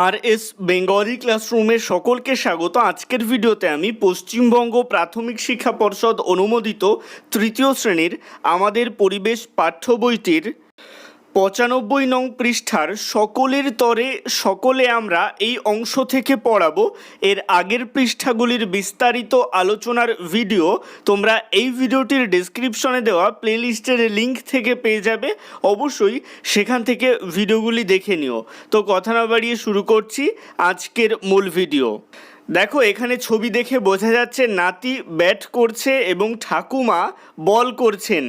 আর S Bengali ক্লাসরুমের সকলকে স্বাগত। আজকের ভিডিওতে আমি পশ্চিমবঙ্গ প্রাথমিক শিক্ষা পর্ষদ অনুমোদিত তৃতীয় শ্রেণির আমাদের পরিবেশ পাঠ্য বইটির পঁচানব্বই নং পৃষ্ঠার সকলের তরে সকলে আমরা এই অংশ থেকে পড়াবো। এর আগের পৃষ্ঠাগুলির বিস্তারিত আলোচনার ভিডিও তোমরা এই ভিডিওটির ডেসক্রিপশনে দেওয়া প্লেলিস্টের লিঙ্ক থেকে পেয়ে যাবে। অবশ্যই সেখান থেকে ভিডিওগুলি দেখে নিও। তো কথা না বাড়িয়ে শুরু করছি আজকের মূল ভিডিও। দেখো, এখানে ছবি দেখে বোঝা যাচ্ছে নাতি ব্যাট করছে এবং ঠাকুমা বল করছেন।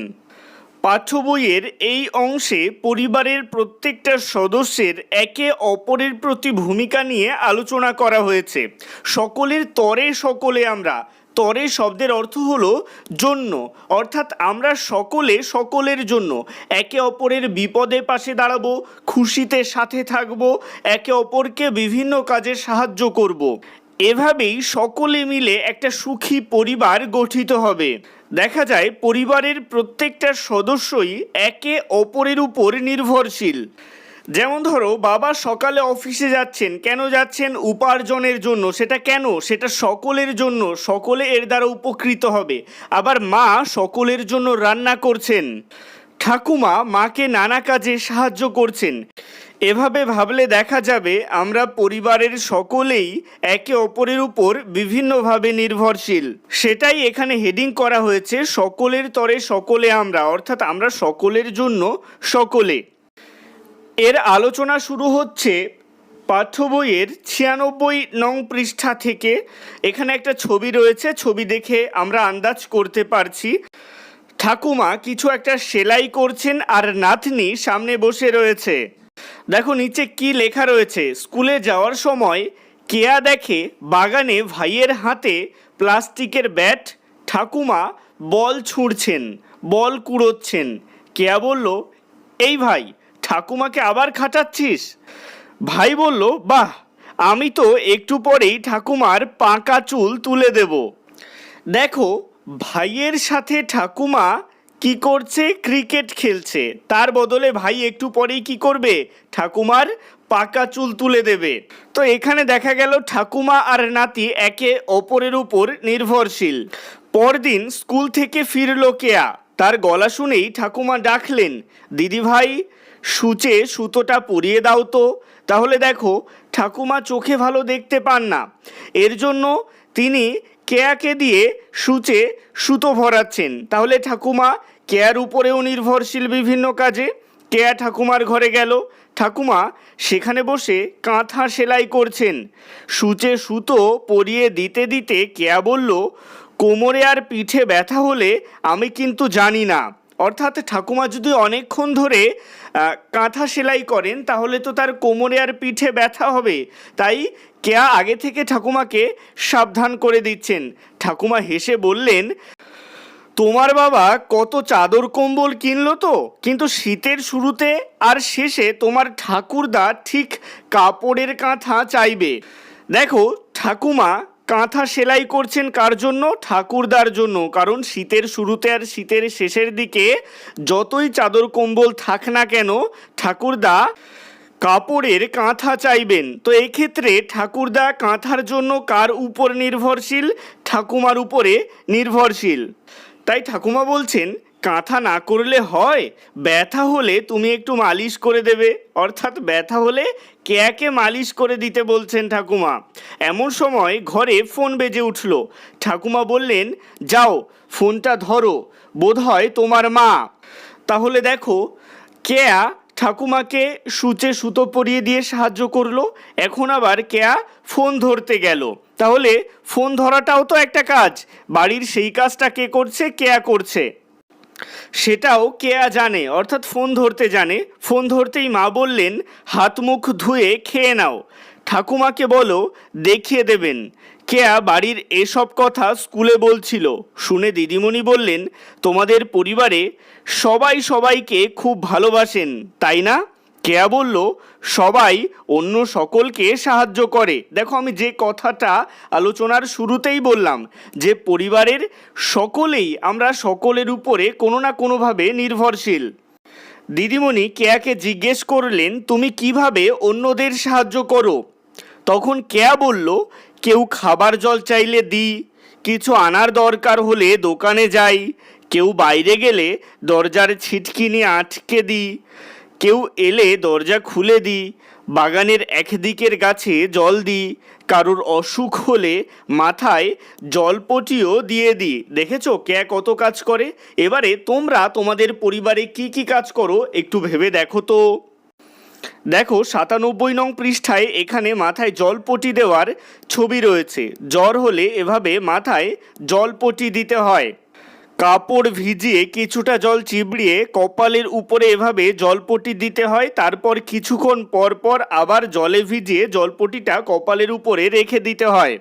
পাঠ্য বইয়ের এই অংশে পরিবারের প্রত্যেকটা সদস্যের একে অপরের প্রতি ভূমিকা নিয়ে আলোচনা করা হয়েছে। সকলের তরে সকলে আমরা। তরে শব্দের অর্থ হলো জন্য, অর্থাৎ আমরা সকলে সকলের জন্য। একে অপরের বিপদে পাশে দাঁড়াবো, খুশিতে সাথে থাকব, একে অপরকে বিভিন্ন কাজে সাহায্য করব। এভাবেই সকলে মিলে একটা সুখী পরিবার গঠিত হবে। দেখা যায়, পরিবারের প্রত্যেকটা সদস্যই একে অপরের উপর নির্ভরশীল। যেমন ধরো, বাবা সকালে অফিসে যাচ্ছেন, কেন যাচ্ছেন উপার্জনের জন্য, সেটা কেন? সেটা সকলের জন্য, সকলে এর দ্বারা উপকৃত হবে। আবার মা সকলের জন্য রান্না করছেন। ঠাকুমা মাকে নানা কাজে সাহায্য করছেন। এভাবে ভাবলে দেখা যাবে, আমরা পরিবারের সকলেই একে অপরের উপর বিভিন্নভাবে নির্ভরশীল। সেটাই এখানে হেডিং করা হয়েছে, সকলের তরে সকলে আমরা, অর্থাৎ আমরা সকলের জন্য সকলে। এর আলোচনা শুরু হচ্ছে পাঠ্য বইয়ের ছিয়ানব্বই নং পৃষ্ঠা থেকে। এখানে একটা ছবি রয়েছে, ছবি দেখে আমরা আন্দাজ করতে পারছি। ঠাকুমা কিছু একটা সেলাই করছেন আর নাতনি সামনে বসে রয়েছে। দেখো নিচে কি লেখা রয়েছে। স্কুলে যাওয়ার সময় কেয়া দেখে বাগানে ভাইয়ের হাতে প্লাস্টিকের ব্যাট, ঠাকুমা বল ছুঁড়ছেন, বল কুড়োচ্ছেন। কেয়া বলল, এই ভাই, ঠাকুমাকে আবার খাটাচ্ছিস? ভাই বলল, বাহ, আমি তো একটু পরেই ঠাকুমার পাকা চুল তুলে দেব। দেখো ভাইয়ের সাথে ঠাকুমা কি করছে? ক্রিকেট খেলছে। তার বদলে ভাই একটু পরেই কি করবে? ঠাকুমার পাকা চুল তুলে দেবে। তো এখানে দেখা গেল ঠাকুমা আর নাতি একে অপরের উপর নির্ভরশীল। পরদিন স্কুল থেকে ফিরল কেয়া। তার গলা শুনেই ঠাকুমা ডাকলেন, দিদি ভাই, সূচে সুতোটা পরিয়ে দাও তো। তাহলে দেখো, ঠাকুমা চোখে ভালো দেখতে পান না। এর জন্য তিনি কেয়াকে দিয়ে সূচে সুতো ভরাচ্ছেন। তাহলে ঠাকুমা, কেয়ার উপরেও নির্ভরশীল বিভিন্ন কাজে। কেয়া ঠাকুমার ঘরে গেল। ঠাকুমা সেখানে বসে কাঁথা সেলাই করছেন। সূচে সুতো পরিয়ে দিতে দিতে কেয়া বলল, কোমরে আর পিঠে ব্যথা হলে আমি কিন্তু জানি না। অর্থাৎ ঠাকুমা যদি অনেকক্ষণ ধরে কাঁথা সেলাই করেন, তাহলে তো তার কোমরে আর পিঠে ব্যথা হবে। তাই কেয়া আগে থেকে ঠাকুমাকে সাবধান করে দিচ্ছেন। ঠাকুমা হেসে বললেন, তোমার বাবা কত চাদর কম্বল কিনলো তো? কিন্তু শীতের শুরুতে আর শেষে তোমার ঠাকুরদা ঠিক কাপড়ের কাঁথা চাইবে। দেখো, ঠাকুমা কাঁথা সেলাই করছেন কার জন্য? ঠাকুরদার জন্য। কারণ শীতের শুরুতে আর শীতের শেষের দিকে যতই চাদর কম্বল থাক না কেন, ঠাকুরদা কাপড়ের কাঁথা চাইবেন। তো এক্ষেত্রে ঠাকুরদা কাঁথার জন্য কার উপর নির্ভরশীল? ঠাকুমার উপরে নির্ভরশীল। তাই ঠাকুমা বলছেন, কাঁথা না করলে হয়? ব্যথা হলে তুমি একটু মালিশ করে দেবে। অর্থাৎ ব্যথা হলে কেয়াকে মালিশ করে দিতে বলছেন ঠাকুমা? এমন সময় ঘরে ফোন বেজে উঠল। ঠাকুমা বললেন, যাও, ফোনটা ধরো, বোধহয় তোমার মা। তাহলে দেখো, কেয়া ঠাকুমাকে সূচে সুতো পরিয়ে দিয়ে সাহায্য করল, এখন আবার কেয়া ফোন ধরতে গেল। তাহলে ফোন ধরাটাও তো একটা কাজ, বাড়ির সেই কাজটা কে করছে, কেয়া করছে? সেটাও কেয়া জানে, অর্থাৎ ফোন ধরতে জানে। ফোন ধরতেই মা বললেন, হাত মুখ ধুয়ে খেয়ে নাও। ঠাকুমাকে বলো, দেখিয়ে দেবেন। কেয়া বাড়ির এসব কথা স্কুলে বলছিল। শুনে দিদিমণি বললেন, তোমাদের পরিবারে সবাই সবাইকে খুব ভালোবাসেন, তাই না? কেয়া বলল, সবাই অন্য সকলকে সাহায্য করে। দেখো, আমি যে কথাটা আলোচনার শুরুতেই বললাম, যে পরিবারের সকলেই আমরা সকলের উপরে কোনো না কোনোভাবে নির্ভরশীল। দিদিমণি কেয়াকে জিজ্ঞেস করলেন, তুমি কীভাবে অন্যদের সাহায্য করো? তখন কেয়া বলল, কেউ খাবার জল চাইলে দিই, কিছু আনার দরকার হলে দোকানে যাই, কেউ বাইরে গেলে দরজার ছিটকি নিয়ে আটকে দিই। কেউ এলে দরজা খুলে দিই বাগানের একদিকের গাছে জল দিই কারোর অসুখ হলে মাথায় জলপটিও দিয়ে দিই দেখেছ কে কত কাজ করে? এবারে তোমরা তোমাদের পরিবারে কি কি কাজ করো একটু ভেবে দেখো তো। দেখো, সাতানব্বই নং পৃষ্ঠায় এখানে মাথায় জলপটি দেওয়ার ছবি রয়েছে। জ্বর হলে এভাবে মাথায় জলপটি দিতে হয়। কাপড় ভিজিয়ে কিছুটা জল চিবড়িয়ে কপালের উপরে এভাবে জলপটি দিতে হয়, তারপর কিছুক্ষণ পর পর আবার জলে ভিজিয়ে জলপটিটা কপালের উপরে রেখে দিতে হয়।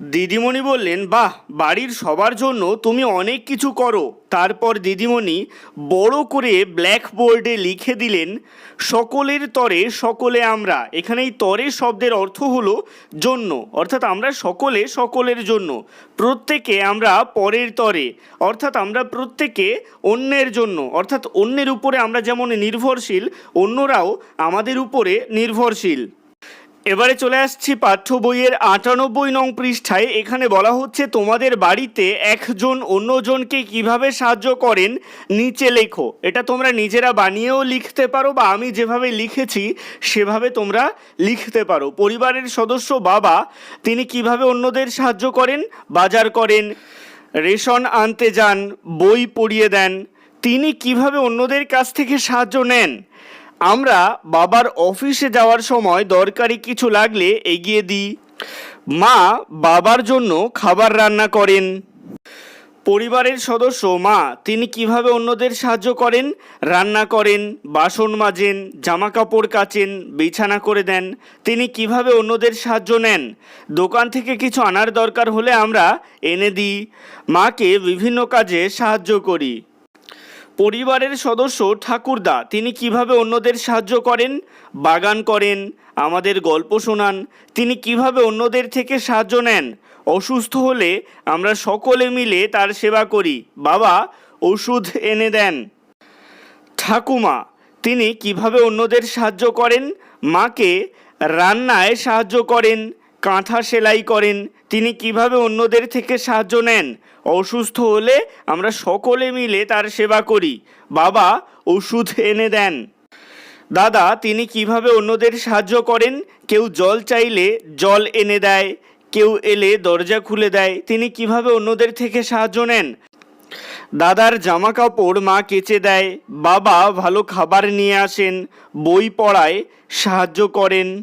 দিদিমণি বললেন, বাহ, বাড়ির সবার জন্য তুমি অনেক কিছু করো। তারপর দিদিমণি বড় করে ব্ল্যাকবোর্ডে লিখে দিলেন, সকলের তরে সকলে আমরা। এখানে এই তরে শব্দের অর্থ হলো জন্য, অর্থাৎ আমরা সকলে সকলের জন্য। প্রত্যেকে আমরা পরের তরে, অর্থাৎ আমরা প্রত্যেকে অন্যের জন্য। অর্থাৎ অন্যের উপরে আমরা যেমন নির্ভরশীল, অন্যরাও আমাদের উপরে নির্ভরশীল। এবারে চলে আসছি পাঠ্য বইয়ের আটানব্বই নং পৃষ্ঠায়। এখানে বলা হচ্ছে, তোমাদের বাড়িতে একজন অন্যজনকে কীভাবে সাহায্য করেন? নিচে লেখো। এটা তোমরা নিজেরা বানিয়েও লিখতে পারো বা আমি যেভাবে লিখেছি, সেভাবে তোমরা লিখতে পারো। পরিবারের সদস্য বাবা, তিনি কীভাবে অন্যদের সাহায্য করেন? বাজার করেন, রেশন আনতে যান, বই পড়িয়ে দেন। তিনি কীভাবে অন্যদের কাছ থেকে সাহায্য নেন? আমরা বাবার অফিসে যাওয়ার সময় দরকারি কিছু লাগলে এগিয়ে দিই। মা বাবার জন্য খাবার রান্না করেন। পরিবারের সদস্য মা, তিনি কীভাবে অন্যদের সাহায্য করেন? রান্না করেন, বাসন মাজেন জামা কাপড় কাচেন, বিছানা করে দেন। তিনি কীভাবে অন্যদের সাহায্য নেন? দোকান থেকে কিছু আনার দরকার হলে আমরা এনে দিই। মাকে বিভিন্ন কাজে সাহায্য করি। পরিবারের সদস্য ঠাকুরদা, তিনি কীভাবে অন্যদের সাহায্য করেন? বাগান করেন, আমাদের গল্প শোনান, তিনি কীভাবে অন্যদের থেকে সাহায্য নেন? অসুস্থ হলে আমরা সকলে মিলে তার সেবা করি। বাবা, ওষুধ এনে দেন। ঠাকুমা, তিনি কীভাবে অন্যদের সাহায্য করেন? মাকে রান্নায় সাহায্য করেন। কাঁথা সেলাই করেন। তিনি কীভাবে অন্যদের থেকে সাহায্য নেন? অসুস্থ হলে আমরা সকলে মিলে তার সেবা করি। বাবা, ওষুধ এনে দেন। দাদা, তিনি কীভাবে অন্যদের সাহায্য করেন? কেউ জল চাইলে জল এনে দেয়, কেউ এলে দরজা খুলে দেয়। তিনি কীভাবে অন্যদের থেকে সাহায্য নেন? দাদার জামা কাপড় মা কেচে দেয়। বাবা ভালো খাবার নিয়ে আসেন, বই পড়ায় সাহায্য করেন।